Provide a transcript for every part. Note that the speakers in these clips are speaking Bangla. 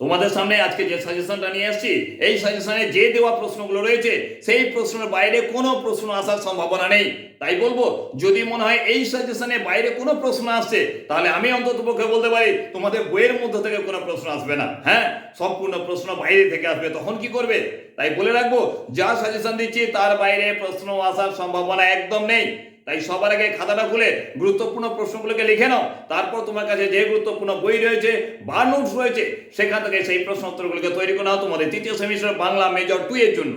তোমাদের সামনে আজকে যে সাজেশনটা নিয়ে আসছি, এই সাজেশনে যে দেওয়া প্রশ্নগুলো রয়েছে, সেই প্রশ্নের বাইরে কোনো প্রশ্ন আসার সম্ভাবনা নেই। তাই বলব, যদি মনে হয় এই সাজেশনে বাইরে কোনো প্রশ্ন আসছে, তাহলে আমি অন্তত পক্ষে বলতে পারি, তোমাদের বইয়ের মধ্যে থেকে কোনো প্রশ্ন আসবে না। হ্যাঁ? সম্পূর্ণ প্রশ্ন বাইরে থেকে আসবে, তখন কি করবে? তাই বলে রাখব, যা সাজেশন দিচ্ছি, তার বাইরে প্রশ্ন আসার সম্ভাবনা একদম নেই। তাই সবার আগে খাতাটা খুলে গুরুত্বপূর্ণ প্রশ্নগুলোকে লিখে নাও। তারপর তোমার কাছে যে গুরুত্বপূর্ণ বই রয়েছে বা নোটস রয়েছে, সেখান থেকে সেই প্রশ্ন উত্তরগুলোকে তৈরি করে নাও তোমাদের তৃতীয় সেমিস্টার বাংলা মেজর টু এর জন্য।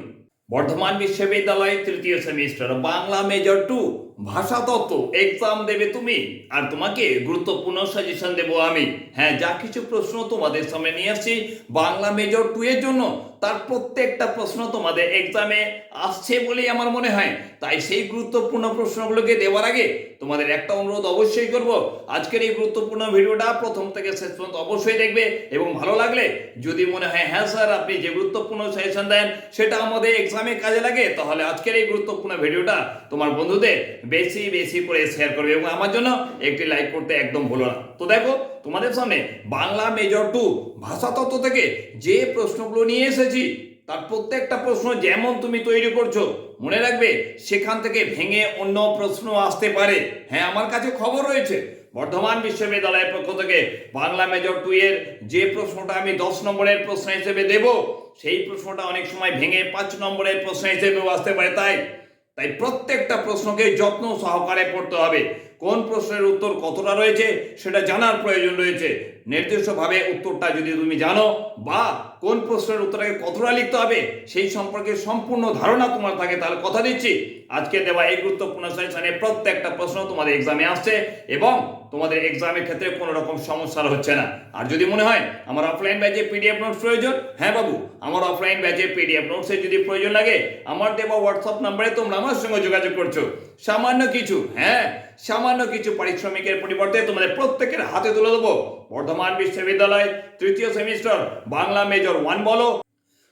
বর্ধমান বিশ্ববিদ্যালয়ের তৃতীয় সেমিস্টার বাংলা মেজর টু ভাষাতত্ত্ব এক্সাম দেবে তুমি। আর তোমাকে গুরুত্বপূর্ণ সাজেশন দেবো আমি। হ্যাঁ যা কিছু প্রশ্ন তোমাদের সামনে নিয়ে আসছি, বাংলা মেজর টু এর জন্য তার প্রত্যেকটা প্রশ্ন তোমাদের এক্সামে আসছে বলেই আমার মনে হয়। তাই সেই গুরুত্বপূর্ণ প্রশ্নগুলোকে দেওয়ার আগে তোমাদের একটা অনুরোধ অবশ্যই করব। আজকের এই গুরুত্বপূর্ণ ভিডিওটা প্রথম থেকে শেষ পর্যন্ত অবশ্যই দেখবে এবং ভালো লাগলে যদি মনে হয় হ্যাঁ স্যার, আপনি যে গুরুত্বপূর্ণ সাজেশন দেন সেটা আমাদের এক্সামে কাজে লাগে, তাহলে আজকের এই গুরুত্বপূর্ণ ভিডিওটা তোমার বন্ধুদের বেশি বেশি করে শেয়ার করবে এবং আমার জন্য একটি লাইক করতে একদম ভুলো না। তো দেখো, তোমাদের সামনে বাংলা মেজর টু ভাষাতত্ত্ব থেকে যে প্রশ্নগুলো নিয়ে এসেছি, তার প্রত্যেকটা প্রশ্ন যেমন তুমি তৈরি করছ, মনে রাখবে সেখান থেকে ভেঙে অন্য প্রশ্ন আসতে পারে। হ্যাঁ আমার কাছে খবর রয়েছে, বর্ধমান বিশ্ববিদ্যালয়ের পক্ষ থেকে বাংলা মেজর টু এর যে প্রশ্নটা আমি দশ নম্বরের প্রশ্ন হিসেবে দেব, সেই প্রশ্নটা অনেক সময় ভেঙে পাঁচ নম্বরের প্রশ্ন হিসেবেও আসতে পারে। তাই তাই প্রত্যেকটা প্রশ্নকে যত্ন সহকারে পড়তে হবে। কোন প্রশ্নের উত্তর কতটা রয়েছে, সেটা জানার প্রয়োজন রয়েছে। নির্দিষ্টভাবে উত্তরটা যদি তুমি জানো, বা কোন প্রশ্নের উত্তরটাকে কতটা লিখতে হবে, সেই সম্পর্কে সম্পূর্ণ ধারণা তোমার থাকে, তাহলে কথা দিচ্ছি। আজকে দেওয়া এই গুরুত্বপূর্ণ সেশনে প্রত্যেকটা প্রশ্ন তোমাদের এক্সামে আসছে, এবং তোমাদের এক্সামের ক্ষেত্রে কোনো রকম সমস্যা হচ্ছে না। আর যদি মনে হয়, আমার অফলাইন ব্যাচে পিডিএফ নোটস প্রয়োজন হ্যাঁ বাবু, আমার অফলাইন ব্যাচে পিডিএফ নোটসের যদি প্রয়োজন লাগে, আমার দেওয়া হোয়াটসঅ্যাপ নাম্বারে তোমরা আমার সঙ্গে যোগাযোগ করছ। সামান্য কিছু হ্যাঁ সামান্য কিছু পারিশ্রমিকের পরিবর্তে তোমাদের প্রত্যেকের হাতে তুলে দেবো। বর্ধমান বিশ্ববিদ্যালয় তৃতীয় সেমিস্টার, বাংলা মেজর ওয়ান বলো,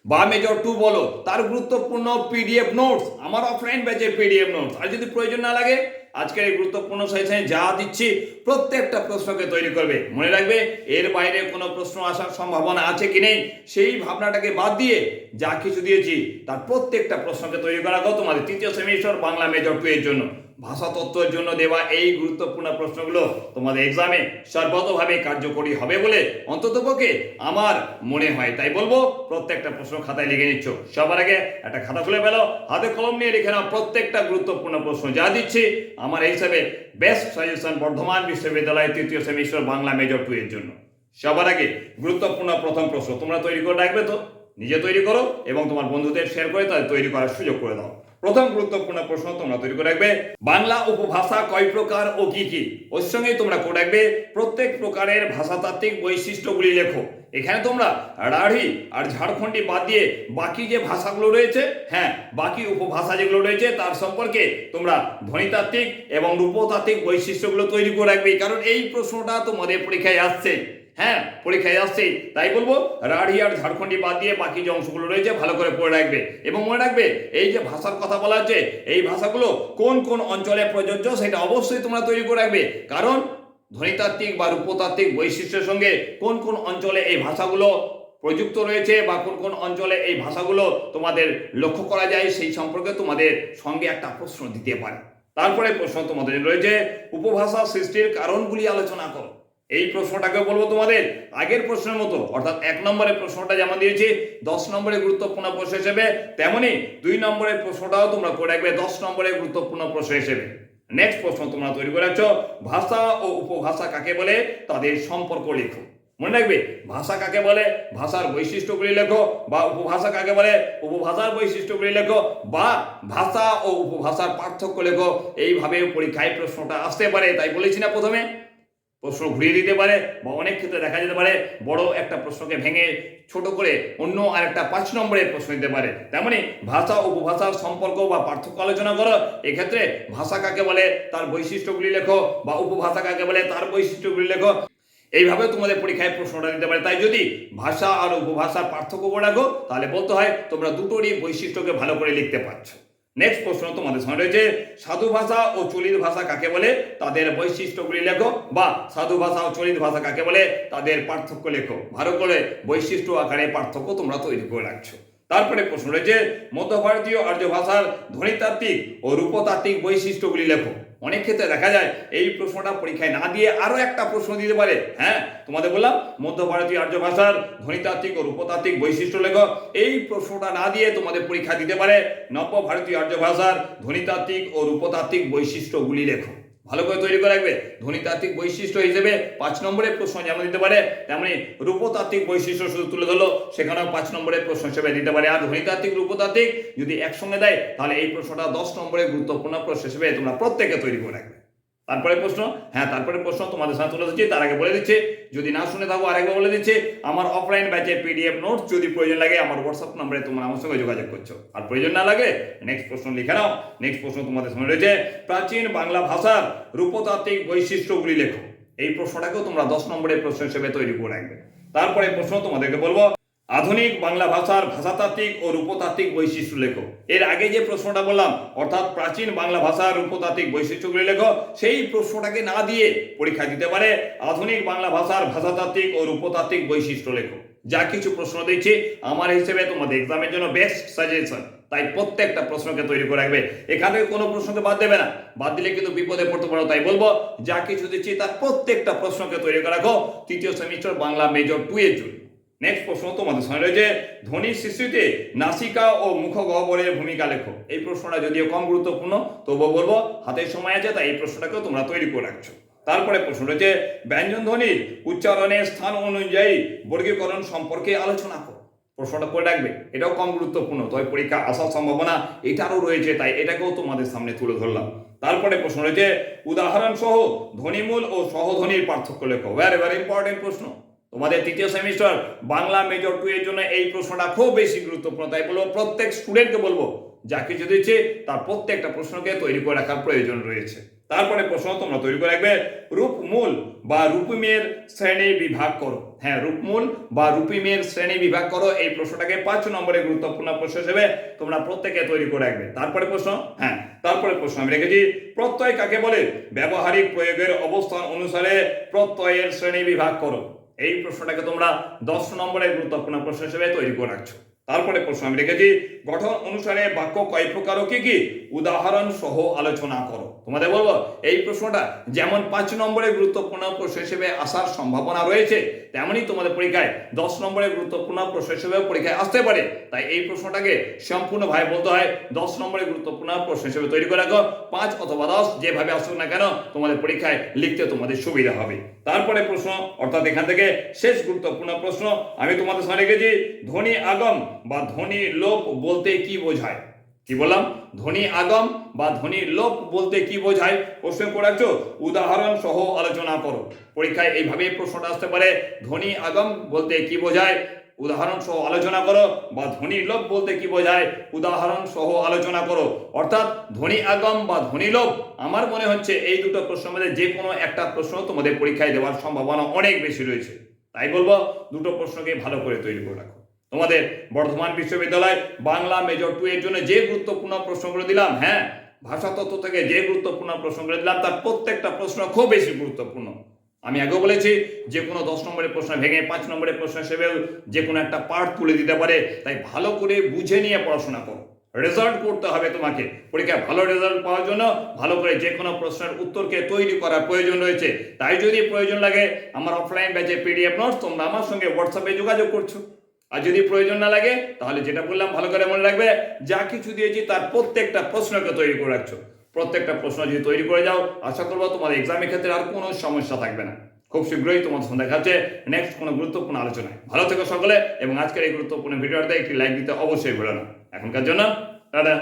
বা মেজর টু বলো, তার গুরুত্বপূর্ণ পিডিএফ নোটস আমার অফলাইন ব্যাচের পিডিএফ নোটস আর যদি প্রয়োজন না লাগে, আজকের এই গুরুত্বপূর্ণ সেশনে যা দিচ্ছি, প্রত্যেকটা প্রশ্নকে তৈরি করবে। মনে রাখবে, এর বাইরে কোনো প্রশ্ন আসার সম্ভাবনা আছে কি নেই, সেই ভাবনাটাকে বাদ দিয়ে যা কিছু দিয়েছি, তার প্রত্যেকটা প্রশ্নকে তৈরি করা গো তোমাদের তৃতীয় সেমিস্টার, বাংলা মেজর টু এর জন্য। ভাষাতত্ত্বের জন্য দেওয়া এই গুরুত্বপূর্ণ প্রশ্নগুলো তোমাদের এক্সামে সর্বতভাবে কার্যকরী হবে বলে অন্ততপক্ষে আমার মনে হয়। তাই বলব, প্রত্যেকটা প্রশ্ন খাতায় লিখে নিচ্ছ। সবার আগে একটা খাতা খুলে ফেলো, হাতে কলম নিয়ে লিখে নাও প্রত্যেকটা গুরুত্বপূর্ণ প্রশ্ন। যা দিচ্ছি, আমার এই হিসাবে বেস্ট সাজেশন বর্ধমান বিশ্ববিদ্যালয়ের তৃতীয় সেমিস্টার বাংলা মেজর টু এর জন্য। সবার আগে গুরুত্বপূর্ণ প্রথম প্রশ্ন, তোমরা তৈরি করে রাখবে তো? নিজে তৈরি করো এবং তোমার বন্ধুদের শেয়ার করে তাদের তৈরি করার সুযোগ করে দাও। প্রথম গুরুত্বপূর্ণ প্রশ্ন তোমরা তৈরি করে রাখবে। বাংলা উপভাষা কয় প্রকার ও কি কি? ওর সঙ্গে তোমরা করে রাখবে। প্রত্যেক প্রকারের ভাষাতাত্ত্বিক বৈশিষ্ট্যগুলি লেখো। এখানে তোমরা রাঢ়ি আর ঝাড়খণ্ডী বাদ দিয়ে বাকি যে ভাষাগুলো রয়েছে হ্যাঁ বাকি উপভাষা যেগুলো রয়েছে, তার সম্পর্কে তোমরা ধ্বনিতাত্ত্বিক এবং রূপতাত্ত্বিক বৈশিষ্ট্যগুলো তৈরি করে রাখবে। কারণ এই প্রশ্নটা তোমাদের পরীক্ষায় আসছে। হ্যাঁ পরীক্ষায় আসছে। তাই বলব, রাঢ়ি আর ঝাড়খণ্ডী বাদ দিয়ে বাকি যে অংশগুলো রয়েছে, ভালো করে পড়ে রাখবে। এবং মনে রাখবে, এই যে ভাষার কথা বলা হচ্ছে, এই ভাষাগুলো কোন কোন অঞ্চলে প্রযোজ্য সেটা অবশ্যই তোমরা তৈরি করে রাখবে। কারণ ধ্বনিতাত্ত্বিক বা রূপতাত্ত্বিক বৈশিষ্ট্যের সঙ্গে কোন কোন অঞ্চলে এই ভাষাগুলো প্রযুক্ত রয়েছে বা কোন কোন অঞ্চলে এই ভাষাগুলো তোমাদের লক্ষ্য করা যায়, সেই সম্পর্কে তোমাদের সঙ্গে একটা প্রশ্ন দিতে পারে। তারপরে প্রশ্ন তোমাদের রয়েছে, উপভাষা সৃষ্টির কারণগুলি আলোচনা করো। এই প্রশ্নটাকে বলব তোমাদের আগের প্রশ্নের মতো, অর্থাৎ এক নম্বরের প্রশ্নটা যেমন দিয়েছি, দশ নম্বরে গুরুত্বপূর্ণ প্রশ্ন হিসেবে, তেমনি দুই নম্বরের প্রশ্নটাও তোমরা করে রাখবে দশ নম্বরের গুরুত্বপূর্ণ প্রশ্ন হিসেবে। নেক্সট প্রশ্ন তোমরা তৈরি করে রাখছো, ভাষা ও উপভাষা কাকে বলে? তাদের সম্পর্ক লেখো। মনে রাখবে, ভাষা কাকে বলে? ভাষার বৈশিষ্ট্যগুলি লেখো, বা উপভাষা কাকে বলে? উপভাষার বৈশিষ্ট্যগুলি লেখো, বা ভাষা ও উপভাষার পার্থক্য লেখো। এইভাবে পরীক্ষায় প্রশ্নটা আসতে পারে, তাই বলেছি না প্রথমে। প্রশ্ন ঘুরিয়ে দিতে পারে বা অনেক ক্ষেত্রে দেখা যেতে পারে বড় একটা প্রশ্নকে ভেঙে ছোট করে অন্য আর একটা পাঁচ নম্বরের প্রশ্ন দিতে পারে। তেমনি ভাষা, উপভাষার সম্পর্ক বা পার্থক্য আলোচনা করো, এক্ষেত্রে ভাষা কাকে বলে, তার বৈশিষ্ট্যগুলি লেখো বা উপভাষা কাকে বলে, তার বৈশিষ্ট্যগুলি লেখো। এইভাবে তোমাদের পরীক্ষায় প্রশ্নটা দিতে পারে। তাই যদি ভাষা আর উপভাষার পার্থক্য রাখো, তাহলে বলতে হয় তোমরা দুটোরই বৈশিষ্ট্যকে ভালো করে লিখতে পারছ। নেক্সট প্রশ্ন তোমাদের সামনে রয়েছে, সাধু ভাষা ও চলিত ভাষা কাকে বলে? তাদের বৈশিষ্ট্যগুলি লেখো বা সাধু ভাষা ও চলিত ভাষা কাকে বলে? তাদের পার্থক্য লেখো। ভারত করে বৈশিষ্ট্য আকারে পার্থক্য তোমরা তৈরি করে রাখছো। তারপরে প্রশ্ন রয়েছে মধ্য ভারতীয় আর্য ভাষার ধ্বনিতাত্ত্বিক ও রূপতাত্ত্বিক বৈশিষ্ট্যগুলি লেখো। অনেক ক্ষেত্রে দেখা যায় এই প্রশ্নটা পরীক্ষায় না দিয়ে আরও একটা প্রশ্ন দিতে পারে। হ্যাঁ তোমাদের বললাম মধ্য ভারতীয় আর্য ভাষার ধ্বনিতাত্ত্বিক ও রূপতাত্ত্বিক বৈশিষ্ট্য লেখক এই প্রশ্নটা না দিয়ে তোমাদের পরীক্ষা দিতে পারে নব্য ভারতীয় আর্য ভাষার ধ্বনিতাত্ত্বিক ও রূপতাত্ত্বিক বৈশিষ্ট্যগুলি লেখো। ভালো করে তৈরি করে রাখবে। ধ্বনিতাত্ত্বিক বৈশিষ্ট্য হিসেবে পাঁচ নম্বরের প্রশ্ন যেমন দিতে পারে, তেমনি রূপতাত্ত্বিক বৈশিষ্ট্য শুধু তুলে ধরলো, সেখানেও পাঁচ নম্বরের প্রশ্ন হিসেবে দিতে পারে। আর ধ্বনিতাত্ত্বিক রূপতাত্ত্বিক যদি একসঙ্গে দেয়, তাহলে এই প্রশ্নটা দশ নম্বরে গুরুত্বপূর্ণ প্রশ্ন হিসেবে তোমরা প্রত্যেকে তৈরি করে রাখবে। তারপরে প্রশ্ন হ্যাঁ তারপরে প্রশ্ন তোমাদের সাথে তুলে দিচ্ছি তার আগে বলে দিচ্ছে, যদি না শুনে থাকো, আরেকবার বলে দিচ্ছে, আমার অফলাইন ব্যাচে পিডিএফ নোট যদি প্রয়োজন লাগে, আমার হোয়াটসঅ্যাপ নম্বরে তোমরা আমার সঙ্গে যোগাযোগ করছ। আর প্রয়োজন না লাগে নেক্সট প্রশ্ন লিখে নাও নেক্সট প্রশ্ন তোমাদের সামনে রয়েছে, প্রাচীন বাংলা ভাষার রূপতাত্ত্বিক বৈশিষ্ট্যগুলি লেখো। এই প্রশ্নটাকেও তোমরা দশ নম্বরের প্রশ্ন হিসেবে তৈরি করে রাখবে। তারপরে প্রশ্ন তোমাদেরকে বলব আধুনিক বাংলা ভাষার ভাষাতাত্ত্বিক ও রূপতাত্ত্বিক বৈশিষ্ট্য লেখো। এর আগে যে প্রশ্নটা বললাম, অর্থাৎ প্রাচীন বাংলা ভাষার রূপতাত্ত্বিক বৈশিষ্ট্যগুলি লেখো, সেই প্রশ্নটাকে না দিয়ে পরীক্ষা দিতে পারে আধুনিক বাংলা ভাষার ভাষাতাত্ত্বিক ও রূপতাত্ত্বিক বৈশিষ্ট্য লেখো। যা কিছু প্রশ্ন দিচ্ছি, আমার হিসেবে তোমাদের এক্সামের জন্য বেস্ট সাজেশন তাই প্রত্যেকটা প্রশ্নকে তৈরি করে রাখবে। এখানে কোনো প্রশ্নকে বাদ দেবে না। বাদ দিলে কিন্তু বিপদে পড়তে পারো, তাই বলব, যা কিছু দিচ্ছি তার প্রত্যেকটা প্রশ্নকে তৈরি করে রাখো। তৃতীয় সেমিস্টার বাংলা মেজর টু এর জন্য। নেক্সট প্রশ্ন তোমাদের সামনে রয়েছে ধ্বনি সৃষ্টিতে নাসিকা ও মুখ গহ্বরের ভূমিকা লেখো। এই প্রশ্নটা যদিও কম গুরুত্বপূর্ণ, তবুও বলব, হাতের সময় আছে, তাই এই প্রশ্নটাকেও তোমরা তৈরি করে রাখছো। তারপরে প্রশ্ন রয়েছে, ব্যঞ্জন ধ্বনির উচ্চারণের স্থান অনুযায়ী বর্গীকরণ সম্পর্কে আলোচনা করো। প্রশ্নটা করে রাখবে, এটাও কম গুরুত্বপূর্ণ, তবে পরীক্ষা আসার সম্ভাবনা এটারও রয়েছে, তাই এটাকেও তোমাদের সামনে তুলে ধরলাম। তারপরে প্রশ্ন রয়েছে উদাহরণ সহ ধ্বনিমূল ও সহধ্বনির পার্থক্য লেখো। ভেরি ভেরি ইম্পর্টেন্ট প্রশ্ন। তোমাদের তৃতীয় সেমিস্টার বাংলা মেজর টু এর জন্য এই প্রশ্নটা খুব বেশি গুরুত্বপূর্ণ। তাই বলব, প্রত্যেক স্টুডেন্টকে বলব যা কিছু দিচ্ছে, তার প্রত্যেকটা প্রশ্নকে তৈরি করে রাখার প্রয়োজন রয়েছে। তারপরে প্রশ্ন তোমরা তৈরি করে রাখবে, রূপমূল বা রূপমের শ্রেণি বিভাগ করো। হ্যাঁ রূপমূল বা রূপিমের শ্রেণি বিভাগ করো, এই প্রশ্নটাকে পাঁচ নম্বরে গুরুত্বপূর্ণ প্রশ্ন হিসেবে তোমরা প্রত্যেকে তৈরি করে রাখবে। তারপরে প্রশ্ন হ্যাঁ তারপরে প্রশ্ন আমি রেখেছি, প্রত্যয় কাকে বলে? ব্যবহারিক প্রয়োগের অবস্থান অনুসারে প্রত্যয়ের শ্রেণি বিভাগ করো। এই প্রশ্নটাকে তোমরা দশ নম্বরের গুরুত্বপূর্ণ প্রশ্ন হিসেবে তৈরি করে রাখছো। তারপরে প্রশ্ন আমি রেখেছি, গঠন অনুসারে বাক্য কয় প্রকার কি কি? উদাহরণ সহ আলোচনা করো। তোমাদের বলব, এই প্রশ্নটা যেমন পাঁচ নম্বরে গুরুত্বপূর্ণ প্রশ্ন হিসেবে আসার সম্ভাবনা রয়েছে তেমনই তোমাদের পরীক্ষায় দশ নম্বরে গুরুত্বপূর্ণ প্রশ্ন হিসেবে পরীক্ষায় আসতে পারে। তাই এই প্রশ্নটাকে সম্পূর্ণ সম্পূর্ণভাবে বলতে হয়, দশ নম্বরে গুরুত্বপূর্ণ প্রশ্ন হিসেবে তৈরি করে রাখো। পাঁচ অথবা দশ যেভাবে আসুক না কেন, তোমাদের পরীক্ষায় লিখতে তোমাদের সুবিধা হবে। তারপরে প্রশ্ন, অর্থাৎ এখান থেকে শেষ গুরুত্বপূর্ণ প্রশ্ন আমি তোমাদের সামনে রেখেছি, ধনী আগম বা ধ্বনি লোপ বলতে কি বোঝায়? কি বললাম? ধনী আগম বা ধ্বনি লোপ বলতে কি বোঝায়? প্রশ্ন করাচ্ছ উদাহরণ সহ আলোচনা করো। পরীক্ষায় এইভাবে প্রশ্নটা আসতে পারে। ধনী আগম বলতে কি বোঝায়? উদাহরণ সহ আলোচনা করো বা ধ্বনি লোপ বলতে কি বোঝায়? উদাহরণ সহ আলোচনা করো। অর্থাৎ ধনী আগম বা ধনী লোপ আমার মনে হচ্ছে এই দুটো প্রশ্নের মধ্যে যে কোনো একটা প্রশ্ন তোমাদের পরীক্ষায় দেওয়ার সম্ভাবনা অনেক বেশি রয়েছে। তাই বলব, দুটো প্রশ্নকে ভালো করে তৈরি করে রাখো। তোমাদের বর্ধমান বিশ্ববিদ্যালয় বাংলা মেজর টু এর জন্য যে গুরুত্বপূর্ণ প্রশ্নগুলো দিলাম হ্যাঁ? ভাষাতত্ত্ব থেকে যে গুরুত্বপূর্ণ প্রশ্নগুলো দিলাম, তার প্রত্যেকটা প্রশ্ন খুব বেশি গুরুত্বপূর্ণ। আমি আগেও বলেছি, যে কোনো দশ নম্বরের প্রশ্ন ভেঙে পাঁচ নম্বরের প্রশ্ন হিসেবে যে কোনো একটা পার্ট তুলে দিতে পারে। তাই ভালো করে বুঝে নিয়ে পড়াশোনা করো। রেজাল্ট করতে হবে তোমাকে। পরীক্ষায় ভালো রেজাল্ট পাওয়ার জন্য ভালো করে যে কোনো প্রশ্নের উত্তরকে তৈরি করার প্রয়োজন রয়েছে। তাই যদি প্রয়োজন লাগে, আমার অফলাইন ব্যাচে পিডিএফ নোটস তোমরা আমার সঙ্গে হোয়াটসঅ্যাপে যোগাযোগ করছ। আর যদি প্রয়োজন না লাগে, তাহলে যেটা বললাম ভালো করে মনে রাখবে, যা কিছু দিয়েছি তার প্রত্যেকটা প্রশ্নকে তৈরি করে রাখছো। প্রত্যেকটা প্রশ্ন যদি তৈরি করে যাও, আশা করব তোমার এক্সামের ক্ষেত্রে আর কোনো সমস্যা থাকবে না। খুব শীঘ্রই তোমার সঙ্গে দেখা হচ্ছে নেক্সট কোনো গুরুত্বপূর্ণ আলোচনায়। ভালো থেকো সকলে, এবং আজকের এই গুরুত্বপূর্ণ ভিডিওটাতে একটি লাইক দিতে অবশ্যই ভুলো না। এখনকার জন্য দাদা